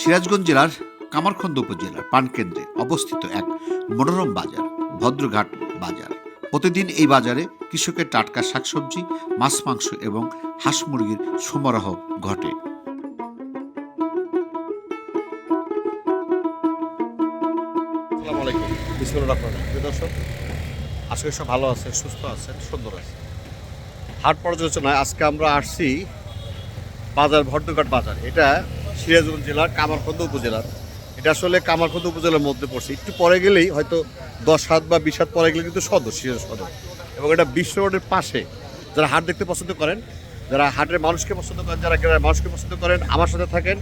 সিরাজগঞ্জ জেলার কামারখন্দ উপজেলার প্রাণকেন্দ্রে অবস্থিত এক মনোরম বাজার, ভদ্রঘাট বাজার। প্রতিদিন এই বাজারে কৃষকের টাটকা শাকসবজি, মাছ, মাংস এবং হাঁস মুরগির সমারোহ ঘটে। আজকে সব ভালো আছে সুস্থ আছে সুন্দর আছে হাট পর্যালোচনায় আজকে আমরা আসছি বাজার ভট্টঘাট বাজার। এটা সিরাজগঞ্জ জেলার কামারখন্দ উপজেলার। এটা আসলে কামারখন্দ উপজেলার মধ্যে পড়ছে। একটু পরে গেলেই হয়তো দশ হাত বা বিশ হাত পরে গেলে কিন্তু সদর, সিরাজ সদর। এবং এটা বিশ্ব রোডের পাশে। যারা হাট দেখতে পছন্দ করেন, যারা হাটের মানুষকে পছন্দ করেন, যারা গ্রামের মানুষকে পছন্দ করেন, আমার সাথে থাকেন।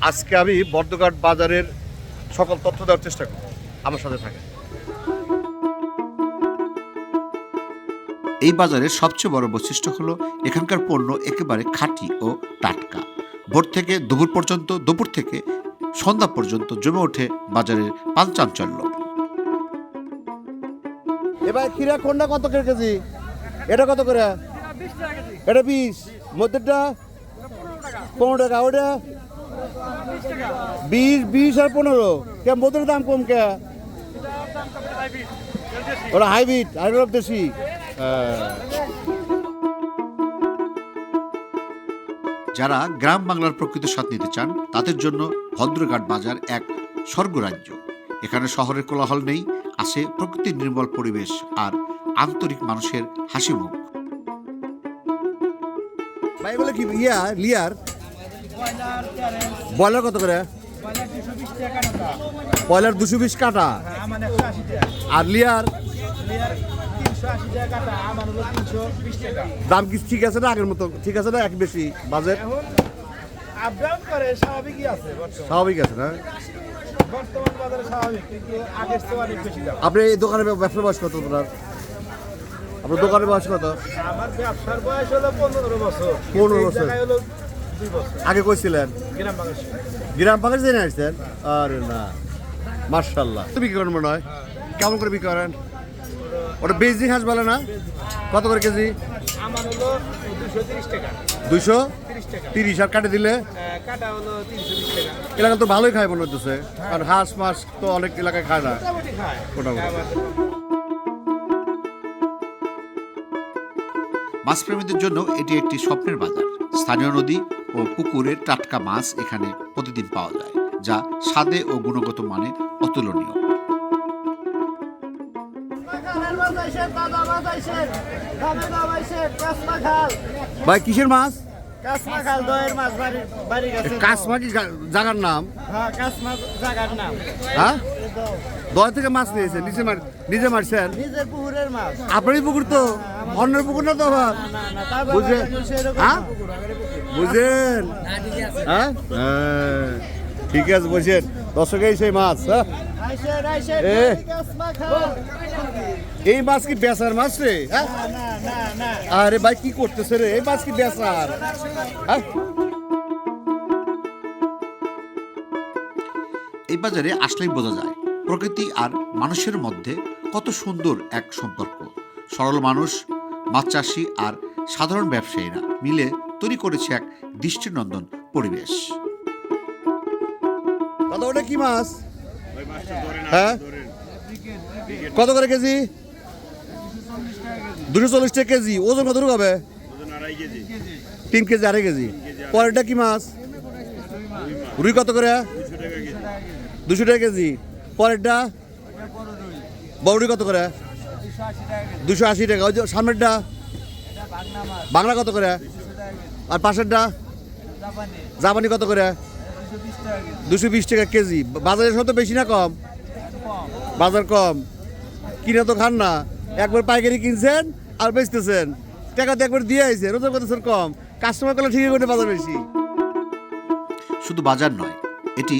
আজকে আমি বর্ধঘাট বাজারের সকল তথ্য দেওয়ার চেষ্টা করব। আমার সাথে থাকেন। এই বাজারের সবচেয়ে বড় বৈশিষ্ট্য হলো এখানকার পণ্য একেবারে খাঁটি ও টাটকা। ভোর থেকে দুপুর পর্যন্ত দুপুর থেকে সন্ধ্যা পর্যন্ত জমে ওঠে বাজারের পাঞ্চাঞ্চল্য এবার খিরা কোনটা কত করে কেজি? এটা কত করে? এটা বিশ। মধ্যেটা পনেরো টাকা। ওটা? বিশ বিশ আর পনেরো। কে মধ্যের দাম কম কে? ওটা হাইব্রিড আর ওটা দেশি যারা গ্রাম বাংলার প্রকৃত স্বাদ নিতে চান, তাদের জন্য ভদ্রঘাট বাজার এক স্বর্গরাজ্য। এখানে শহরের কোলাহল নেই, আছে প্রকৃতির নির্মল পরিবেশ আর আন্তরিক মানুষের হাসি মুখ বয়লার কত করে? বয়লার দুশো বিশ কাটা আর লিয়ার? দাম কি ঠিক আছে না আগের মতো? ঠিক আছে না এক বেশি বাজেট? স্বাভাবিক আছে না? আপনি এই ব্যবসার বয়স কত আপনার? আপনার দোকানের বয়স কত? আমার ব্যবসার বয়স হলো পনেরো বছর। 15 বছর। জায়গায় হলো দুই বছর। আগে কইছিলেন? গ্রাম বাংলাদেশ। গ্রাম পাখি জেনে আসছেন? আরে না। মার্শাল্লাহ বিক্রি করেন মনে হয়? কেমন করে বিক্রি করেন? ওটা বেজিং হাঁস বলে না? কত করে কেজি? দুশো তিরিশ দুইশো তিরিশ আর কাটে দিলে? এলাকা তো ভালোই খায় মনে হচ্ছে কারণ হাঁস মাছ তো অনেক এলাকায় খায় না। মোটামুটি খায়। মাছপ্রেমীদের জন্য এটি একটি স্বপ্নের বাজার। স্থানীয় নদী ও পুকুরের টাটকা মাছ এখানে প্রতিদিন পাওয়া যায় যা স্বাদে ও গুণগত মানে অতুলনীয়। ভাই কিসের মাছ? কাসমা মাছ জায়গার নাম? হ্যাঁ হ্যাঁ? দয় থেকে মাছ নিয়েছে নিজে মার নিজে মারছেন? আপনারই পুকুর তো? অন্যের পুকুর না তো আবার? বুঝে হ্যাঁ। বুঝেন? হ্যাঁ? হ্যাঁ। ঠিক আছে বুঝছেন দর্শকেই সেই মাছ হ্যাঁ? এই মাছ কি বেচার মাছ রে? হ্যাঁ? না না না আরে ভাই কি করতেছে রে? এই মাছ কি বেচার? হ্যাঁ? এই বাজারে আসলেই বোঝা যায় প্রকৃতি আর মানুষের মধ্যে কত সুন্দর এক সম্পর্ক। সরল মানুষ মাছ চাষি আর সাধারণ ব্যবসায়ীরা মিলে তৈরি করেছে এক দৃষ্টিনন্দন পরিবেশ। দাদা ওটা কি মাছ? হ্যাঁ? কত করে কেজি? দুশো চল্লিশ টাকা কেজি ওজন কত হবে? তিন কেজি আড়াই কেজি। পরেরটা কি মাছ? রুই কত করে? দুশো টাকা কেজি। পরেরটা? বড় রুই কত করে? দুশো আশি টাকা। ওই যে সামনেরটা? বাংলা কত করে? আর পাশেরটা? জাপানি কত করে? দুশো বিশ টাকা কেজি। বাজারে সব তো বেশি না কম? বাজার কম। কিনে তো খান না। একবার পাইকারি কিনছেন? আর বেচতেছেন। টাকা তো একবার দিয়ে আইছে রোজগার করতেছেন কম। কাস্টমার করলে ঠিকই করে বাজার বেশি। শুধু বাজার নয় এটি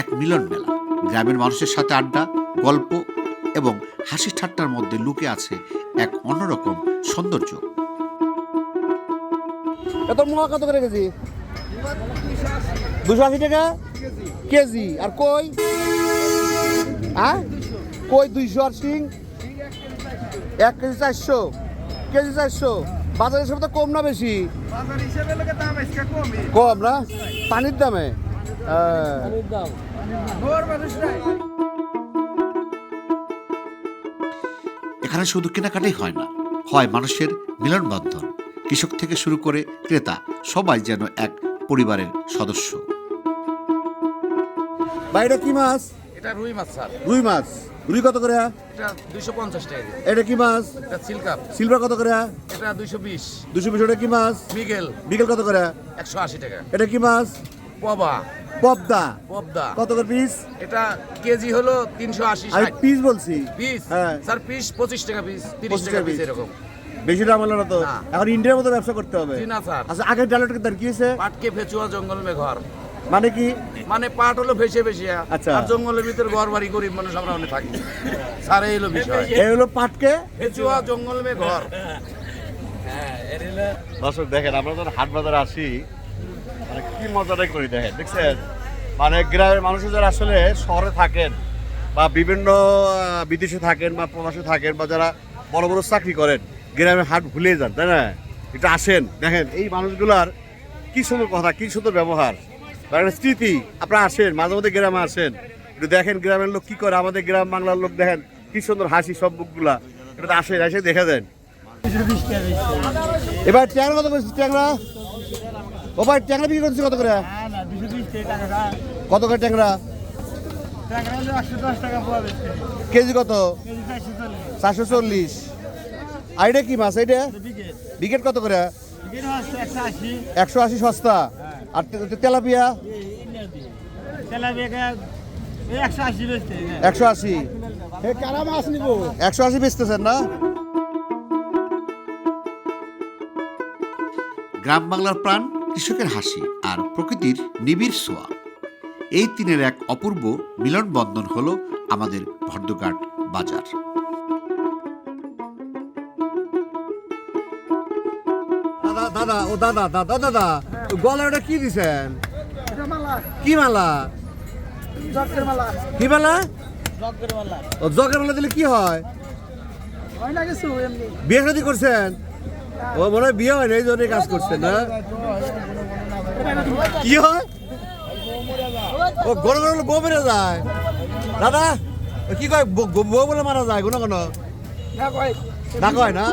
এক মিলন মেলা। গ্রামের মানুষের সাথে আড্ডা গল্প এবং হাসি ঠাট্টার মধ্যে লুকে আছে এক অন্যরকম সৌন্দর্য। এত মোয়া কত করে কেজি? দুশো আশি টাকা? কেজি আর কই? হ্যাঁ? কই দুইশো আর শিং? এক কেজি চারশো। কেজি চারশো। বাজারের সব তো কম না বেশি? বাজার হিসেবে কম না? পানির দামে। এখানে শুধু কেনাকাটাই হয় না হয় মানুষের মিলনবন্ধন। কৃষক থেকে শুরু করে ক্রেতা সবাই যেন এক পরিবারের সদস্য। বাইরে কি মাছ? এটা রুই মাছ স্যার। রুই মাছ। রুই কত করে? এটা টাকা কি মাছ? এটা সিলকাপ সিলভার কত করে? এটা কি মাছ? বিগেল কত করে? একশো আশি টাকা। এটা কি মাছ? পবা। পবদা। পবদা। কত করে পিস এটা কেজি হলো তিনশো আশি আমি পিস বলছি। পিস হ্যাঁ। স্যার পিস পঁচিশ টাকা পিস তিরিশ টাকা টাকা পিস এরকম। বেশি দাম হলো না তো? এখন ইন্ডিয়ার মতো ব্যবসা করতে হবে। না স্যার। আচ্ছা আগের ডালের দাম কি হয়েছে পাটকে ফেচুয়া জঙ্গল মে ঘর। মানে কি? মানে পাট হলো ভেসে ভেসে আচ্ছা। আর জঙ্গলের ভিতরে ঘর বাড়ি গরিব মানুষ আমরা অনেক থাকি। স্যার এই হলো বিষয়। এই হলো পাটকে? ফেচুয়া জঙ্গল মে ঘর। দর্শক দেখেন আমরা যখন হাট বাজারে আসি মানে কি মজাটাই করি দেখেন দেখছেন? মানে গ্রামের মানুষের যারা আসলে শহরে থাকেন বা বিভিন্ন বিদেশে থাকেন বা প্রবাসে থাকেন বা যারা বড় বড় চাকরি করেন গ্রামের হাট ভুলে যান তাই না? এটা আসেন দেখেন এই মানুষগুলার কি সুন্দর কথা কি সুন্দর ব্যবহার। একটা স্মৃতি আপনারা আসেন মাঝে মধ্যে গ্রামে আসেন। একটু দেখেন গ্রামের লোক কি করে আমাদের গ্রাম বাংলার লোক দেখেন কি সুন্দর হাসি সব মুখগুলা এটা আসেন এসে দেখে দেন। এবার ট্যাংরা কত করছিস ট্যাংরা? ও ভাই ট্যাংরা বিক্রি করছিস কত করে? কত করে ট্যাংরা? কেজি কত? চারশো চল্লিশ। আর এটা কি মাছ এটা? বিকেট। কত করে? একশো আশি সস্তা। আর তেলাপিয়া? একশো আশি নিব? একশো আশি বেচতেছেন না? গ্রাম বাংলার প্রাণ কৃষকের হাসি আর প্রকৃতির নিবিড় সোয়া এই তিনের এক অপূর্ব মিলন বন্ধন হলো আমাদের ভদ্রঘাট বাজার। দাদা দাদা ও দাদা দাদা দাদা। গলায় ওটা কি দিছেন? কি মালা? কি মালা? ও জগের মালা দিলে কি হয়? হয় না বিয়ে শাদী করছেন? ও মনে হয় বিয়ে হয় না এই জন্য কাজ করছেন না? কি হয়? ও গরম গরম বউ মেরে যায়। দাদা কি কয়? বউ বলে মারা যায় কোনো কোনো না কয় না?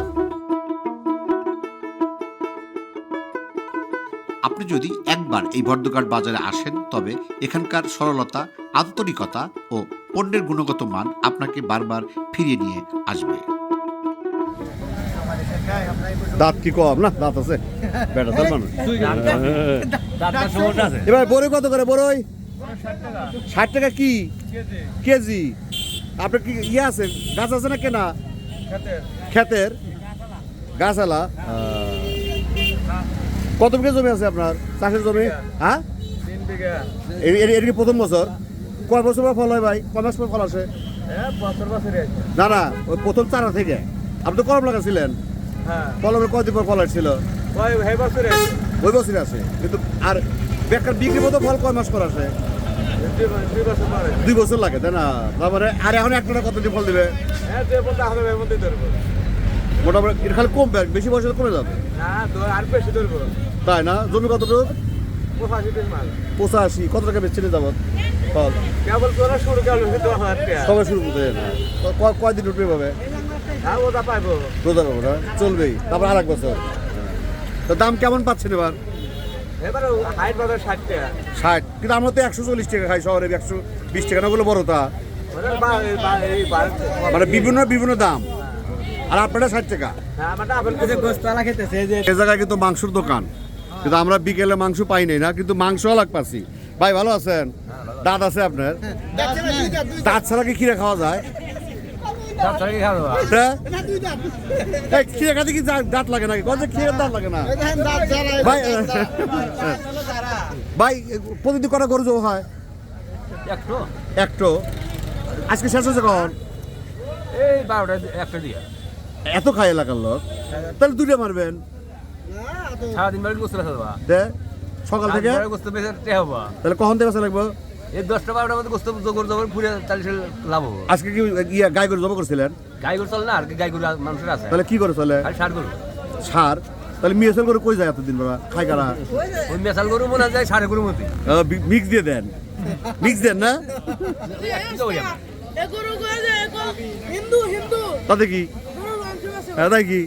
আপনি যদি একবার এই ভদ্রঘাট বাজারে আসেন তবে এখানকার সরলতা আন্তরিকতা ও পণ্যের গুণগত মান আপনাকে বারবার ফিরিয়ে নিয়ে আসবে। দাঁত কি কম না? দাঁত আছে? বেটা দাঁত মানুষ এবার বড়ই কত করে বড়ই? ষাট টাকা কি? কেজি। আপনার কি ইয়ে আছে? গাছ আছে না কেনা? ক্ষেতের গাছ আলা কত বিঘা জমি আছে আপনার? চাষের জমি? হ্যাঁ? কি প্রথম বছর? কয় বছর পর ফল হয় ভাই? কয় মাস পর ফল আসে? হ্যাঁ আছে না না ওই প্রথম চারা থেকে। আপনি তো কলম লাগাছিলেন। হ্যাঁ। কলমের কয়দিন পর ফল আসছিল? হে বছরে আছে ওই আছে কিন্তু আর বেকার বিক্রি মতো ফল কয় মাস পর আসে? দুই বছর লাগে তাই না? তারপরে আর এখন একটা কতদিন ফল দিবে? মোটামুটি এটা খালি কমবে বেশি বয়সে কমে যাবে। তাই না? জমি কতটুকু পঁচাশি কত টাকা বেচছিলে যাবত সবাই শুরু করতে কয়দিন উঠবে পাবে রোজা পাবো না? চলবেই। তারপর আর এক বছর। তো দাম কেমন পাচ্ছেন এবার? এবারে হাইট বাজার ষাট কিন্তু আমরা তো একশো চল্লিশ টাকা খাই শহরে একশো বিশ টাকা না বলে বড় তা। মানে মানে বিভিন্ন বিভিন্ন দাম। আর আপনারা ষাট টাকা। হ্যাঁ আমারটা খেতেছে যে এ জায়গায় কিন্তু মাংসর দোকান। কিন্তু আমরা বিকেলে মাংস পাই নাই না কিন্তু মাংস আলাগ পাচ্ছি ভাই ভালো আছেন? দাঁত আছে আপনার? দাঁত ছাড়া কি খিরে খাওয়া যায়? হ্যাঁ? এই খাতে কি দাঁত লাগে নাকি? কত খিরে দাঁত লাগে না। ভাই ভাই প্রতিদিন কটা গরু জমা হয়? একটো। আজকে শেষ হয়েছে কখন? এই বারোটা একটা দিয়ে এত খাই এলাকার লোক? তাহলে দুটো মারবেন। সারাদিন বাড়ি গোসল দে সকাল থেকে? তাহলে কখন থেকে লাগবো? এই দশটা বারোটার মধ্যে গোস্ত জোগর জোগর ঘুরে সে লাভ হব। আজকে কি ইয়া গাই গরু জমা করছিলেন? গাই গরু চলে না আর কি গাই গরু মানুষের আছে। তাহলে কি করে চলে? আর ষাট গরু। সার? তাহলে মিয়াসেল করে কই যায় এতদিন বেলা খাই কারা? ওই মেশাল গরু মনে যায় সাড়ে গরু মতো মিক্স দিয়ে দেন। মিক্স দেন না? তাতে কি? তাই কি?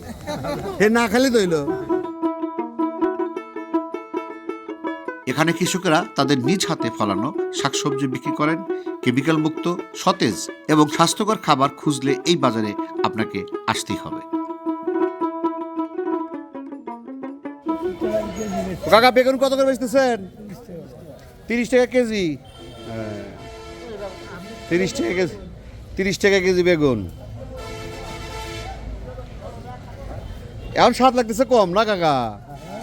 হে না খালি তো হইল। এখানে কৃষকেরা তাদের নিজ হাতে ফলানো শাকসবজি বিক্রি করেন, কেমিক্যাল মুক্ত, সতেজ এবং স্বাস্থ্যকর খাবার খুঁজলে এই বাজারে আপনাকে আসতেই হবে। কাকা, বেগুন কত করে বেচতেছেন? তিরিশ টাকা কেজি। তিরিশ টাকা কেজি, তিরিশ টাকা কেজি বেগুন। এখন স্বাদ লাগতেছে কম, না কাকা?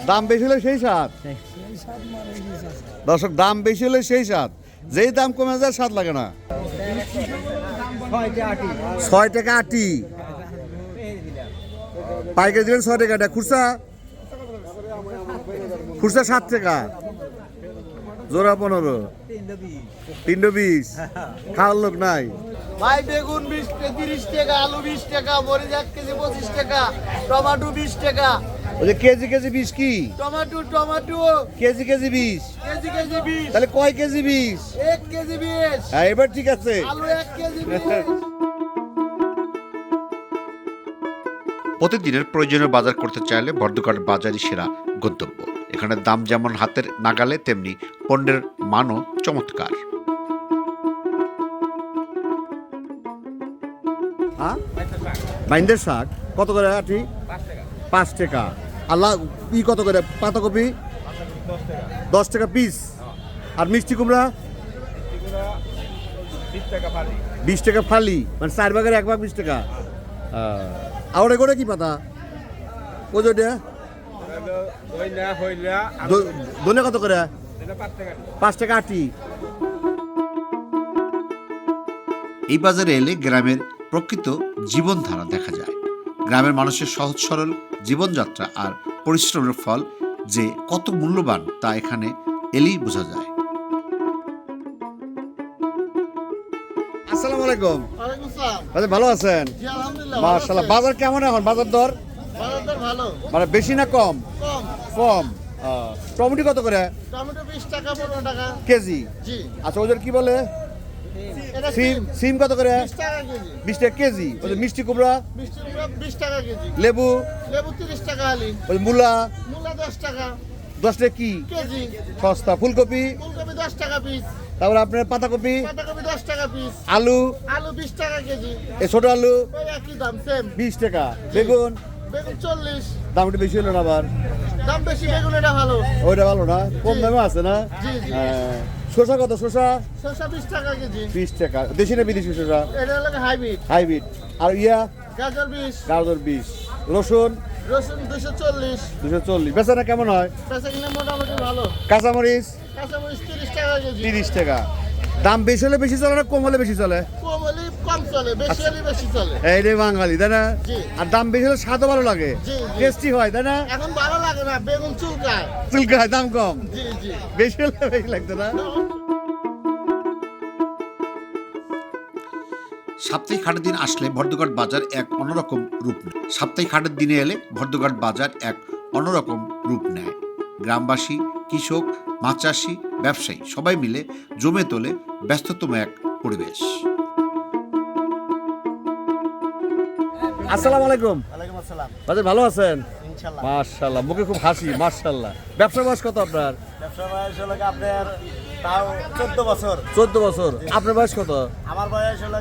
দাম বেশি হলে সেই স্বাদ। দর্শক, দাম বেশি হলে সেই স্বাদ। যেই দাম কমে যায়, স্বাদ লাগে না। ছয় টাকা আটি। পাইকারি দিলেন ছয় টাকা খুচরা? খুচরা সাত টাকা। জোড়া পনেরো। তিনশো বিশ। খাওয়ার লোক নাই। ভাই বেগুন বিশ তিরিশ টাকা আলু বিশ টাকা মরিচ এক কেজি পঁচিশ টাকা টমেটো বিশ টাকা। কেজি কেজি বিশ কি? Tomato tomato. কেজি কেজি বিশ। কেজি কেজি বিশ। তাহলে কয় কেজি বিশ? এক কেজি বিশ। হ্যাঁ এবার ঠিক আছে। আলু এক কেজি বিশ। প্রতিদিনের প্রয়োজনীয় বাজার করতে চাইলে বর্ধকাট বাজারই সেরা গন্তব্য। এখানে দাম যেমন হাতের নাগালে, তেমনি পণ্যের মানও চমৎকার। হ্যাঁ? শাক, কত করে আটি? পাঁচ টাকা। আল্লাহ, ই কত করে? পাতাকপি? দশ টাকা পিস আর মিষ্টি কুমড়া? বিশ টাকা ফালি। মানে চার ভাগের এক ভাগ বিশ টাকা। আর ওটা করে কি পাতা? ওই কত করে? পাঁচ টাকা আটি। এই বাজারে এলে গ্রামের প্রকৃত জীবনধারা দেখা যায়। গ্রামের মানুষের সহজ সরল জীবনযাত্রা আর পরিশ্রমের ফল যে কত মূল্যবান তা এখানে এলেই বোঝা যায়। আসসালামু আলাইকুম। ভালো আছেন? আছি। বাজার কেমন এখন? বাজার দর? ভালো। মানে বেশি না কম? কম। কম। টমেটো কত করে? টমেটো বিশ টাকা পনেরো টাকা। কেজি? জি। আচ্ছা ওদের কি বলে? সিম সিম। কত করে? বিশ টাকা কেজি। বিশ টাকা কেজি। ওদের মিষ্টি কুমড়া? মিষ্টি কুমড়া বিশ টাকা কেজি। লেবু? লেবু তিরিশ টাকা আলি। ওই মূলা? মূলা দশ টাকা। দশ টাকা কি? কেজি। সস্তা। ফুলকপি? ফুলকপি দশ টাকা পিস। তারপর আপনার পাতাকপি? বাঁধাকপি দশ টাকা পিস। আলু? আলু বিশ টাকা কেজি। এই ছোট আলু? ওই একই দাম সেম বিশ টাকা। বেগুন? বেগুন চল্লিশ। দাম একটু বেশি হলো না আবার? দাম বেশি বেগুন এটা ভালো। ওইটা ভালো না? কম দামে আছে না। হ্যাঁ। শসা কত? শসা? শসা বিশ টাকা কেজি। বিশ টাকা। দেশি না বিদেশি শসা? এটা হলো হাইব্রিড? হাইব্রিড। আর ইয়া? গাজর বিশ। গাজর বিশ। রসুন? রসুন দুশো চল্লিশ। দুশো চল্লিশ। বেচারা কেমন হয়? কিনে মোটামুটি ভালো। কাঁচামরিচ? কাঁচামরিচ তিরিশ টাকা কেজি। তিরিশ টাকা। দাম বেশি হলে বেশি চলে না কম হলে বেশি চলে? কম হলে কম চলে বেশি হলে বেশি চলে। এই রে বাঙালি তাই না? আর দাম বেশি হলে স্বাদও ভালো লাগে। জি, জি। টেস্টি হয় তাই না? এখন ভালো লাগে না বেগুন চুলকায়। চুলকায় দাম কম। জি জি। বেশি হলে বেশি লাগতো না? সাপ্তাহিক হাটের দিন আসলে ভর্দঘাট বাজার এক অন্যরকম রূপ নেয়। সাপ্তাহিক হাটের দিনে এলে ভর্দঘাট বাজার এক অন্যরকম রূপ নেয়। গ্রামবাসী কৃষক মাছ চাষি ব্যবসায়ী সবাই মিলে জমে তোলে ব্যস্ততম এক পরিবেশ। আসসালামু আলাইকুম। ওয়ালাইকুম আসসালাম। বাজার ভালো আছেন? ইনশাল্লাহ। মার্শাল্লাহ মুখে খুব হাসি মার্শাল্লাহ ব্যবসা বয়স কত আপনার? ব্যবসা বয়স হলো আপনার তাও চোদ্দ বছর। চোদ্দ বছর। আপনার বয়স কত? আমার বয়স হলো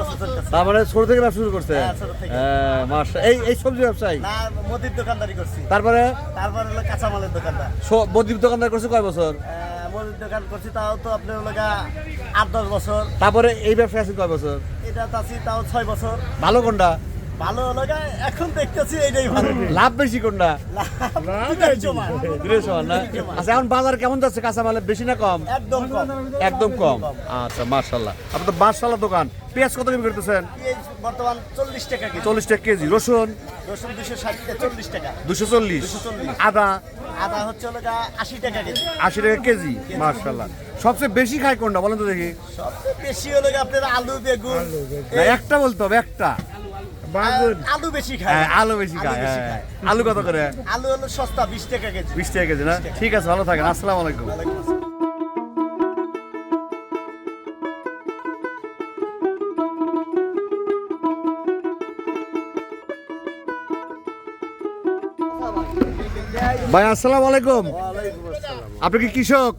বছর চলতেছে। তার মানে ছোট থেকে ব্যবসা শুরু করছে? হ্যাঁ, ছোট থেকে। হ্যাঁ, মার্শা- এই এই সবজি ব্যবসায়ী? না মুদির দোকানদারি করছি। তারপরে? তারপর হলো কাঁচামালের দোকানদার। বদ্বীপ দোকানদার করছে কয় বছর? মুদির দোকান করছি তাও তো আপনার হলো আট দশ বছর। তারপরে এই ব্যবসা আছে কয় বছর? এটা আছি তাও ছয় বছর। ভালো কোনটা? ভালো হলো গিয়ে এখন দেখতেছি এইটাই ভালো। লাভ বেশি কোনটা দুটাই সমান। না? আচ্ছা এখন বাজার কেমন যাচ্ছে? কাঁচামালে বেশি না কম? একদম কম। একদম কম। আচ্ছা মার্শাল্লাহ আপনার তো মার্শাল্লাহ দোকান। পেঁয়াজ কত বিক্রি করতেছেন? বর্তমান চল্লিশ টাকা কেজি। চল্লিশ টাকা কেজি। রসুন? রসুন দুশো ষাট চল্লিশ টাকা। দুশো চল্লিশ। আদা? আদা হচ্ছে হলো আশি টাকা কেজি। আশি টাকা কেজি। মার্শাল্লাহ সবচেয়ে বেশি খায় কোনটা বলেন তো দেখি। সবচেয়ে বেশি হলো আপনার আলু বেগুন। একটা বলতে হবে একটা। আলু বেশি খায়। হ্যাঁ আলু বেশি হ্যাঁ। খায়। আলু কত করে? আলু হলো সস্তা বিশ টাকা কেজি। বিশ টাকা কেজি না? ঠিক আছে ভালো থাকেন। আসসালামু আলাইকুম। ভাই আসসালামু আলাইকুম। আপনি কি কৃষক?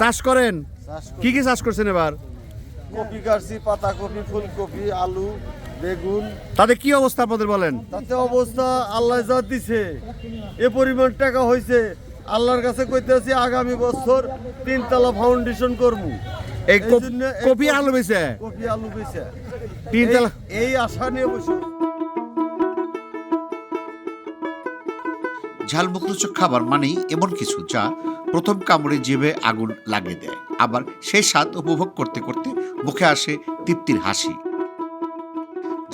চাষ করেন? কি কি চাষ করছেন এবার? কপি গাছি পাতা কপি ফুলকপি আলু বেগুন। তাতে কি অবস্থা আপনাদের বলেন? তাতে অবস্থা আল্লাহ যা দিছে এ পরিমাণ টাকা হয়েছে আল্লাহর কাছে কইতেছি আগামী বছর তিনতলা ফাউন্ডেশন করব। এই কপ- আলু বেছে কপি আলু বেচে। তিনতলা এই- আশা নিয়ে বসে ঝালমুখলোচক খাবার মানেই এমন কিছু যা প্রথম কামড়ে জিভে আগুন লাগিয়ে দেয়। আবার সেই স্বাদ উপভোগ করতে করতে মুখে আসে তৃপ্তির হাসি।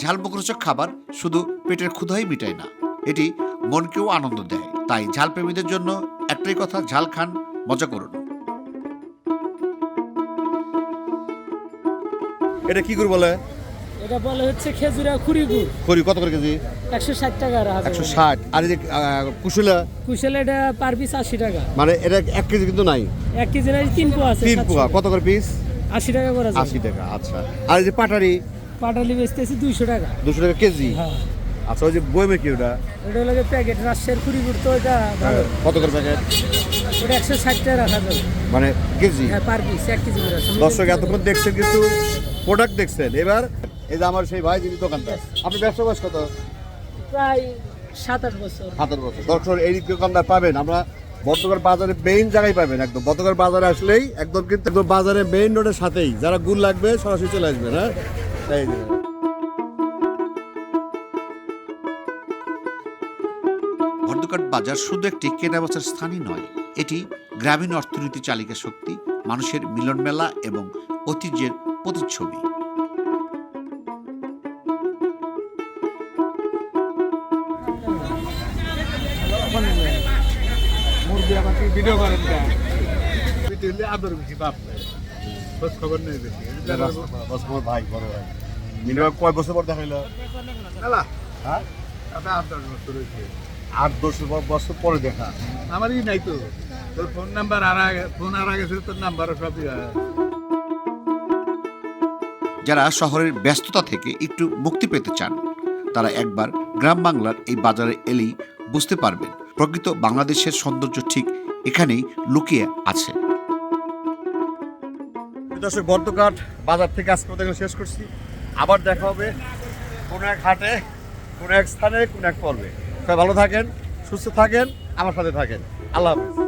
ঝাল মুখরোচক খাবার শুধু পেটের ক্ষুধাই মিটায় না এটি মনকেও আনন্দ দেয়। তাই ঝাল প্রেমীদের জন্য একটাই কথা ঝাল খান মজা করুন। এটা কি করে বলে? এটা বলে হচ্ছে খেজুরা খুরি গুড়। করি কত করে কেজি? একশো ষাট টাকা একশো ষাট। আর এই যে কুশলা? কুশুলা এটা পার পিস আশি টাকা। মানে এটা এক কেজি কিন্তু নাই। এক কেজি নাই তিন পোয়া আছে তিন 700 পোয়া কত করে পিস আশি টাকা করে আছে। আশি টাকা আচ্ছা। আর এই যে পাটারি? পাটালি বেচতেছি দুইশো টাকা। দুশো টাকা কেজি? হ্যাঁ। আচ্ছা ওই যে বইমে কি ওটা? ওটা হলো প্যাকেট রাজশাহীর খুরি গুড় তো এটা ভালো। কত করে প্যাকেট? ওটা একশো ষাট টাকা রাখা যাবে। মানে কেজি? হ্যাঁ পার পিস এক কেজি করে আছে দর্শক এতক্ষণ দেখছেন কিন্তু প্রোডাক্ট দেখছেন। এবার এই যে আমার সেই ভাই যিনি দোকানদার আপনি ব্যবসা বয়স কত? প্রায় সাত আট বছর। হাতের বছর। দর্শক এই দোকানদার পাবেন। আমরা বর্তমান বাজারে মেইন জায়গায় পাবেন একদম। বর্তমান বাজারে আসলেই একদম কিন্তু একদম বাজারে মেইন রোডের সাথেই। যারা গুড় লাগবে সরাসরি চলে আসবেন হ্যাঁ? এই যে। ভর্দুকাট বাজার শুধু একটি কেনাবেচার স্থানই নয় এটি গ্রামীণ অর্থনীতি চালিকা শক্তি মানুষের মিলন মেলা এবং ঐতিহ্যের প্রতিচ্ছবি। বস আমার ভাই বড় ভাই। মিনিমাম কয় বছর পর দেখাইলো হ্যাঁ? আট দশ ব- বছর পরে দেখা। আমারই নাই তো। তোর ফোন নাম্বার আর ফোন আর আগে তোর নাম্বার সবই যারা শহরের ব্যস্ততা থেকে একটু মুক্তি পেতে চান তারা একবার গ্রাম বাংলার এই বাজারে এলেই বুঝতে পারবেন প্রকৃত বাংলাদেশের সৌন্দর্য ঠিক এখানেই লুকিয়ে আছে। দর্শক বর্তকাট বাজার থেকে আজকে এগুলো শেষ করছি। আবার দেখা হবে কোন এক হাটে, কোন এক স্থানে, কোন এক পর্বে। সবাই ভালো থাকেন, সুস্থ থাকেন, আমার সাথে থাকেন। আল্লাহ হাফেজ।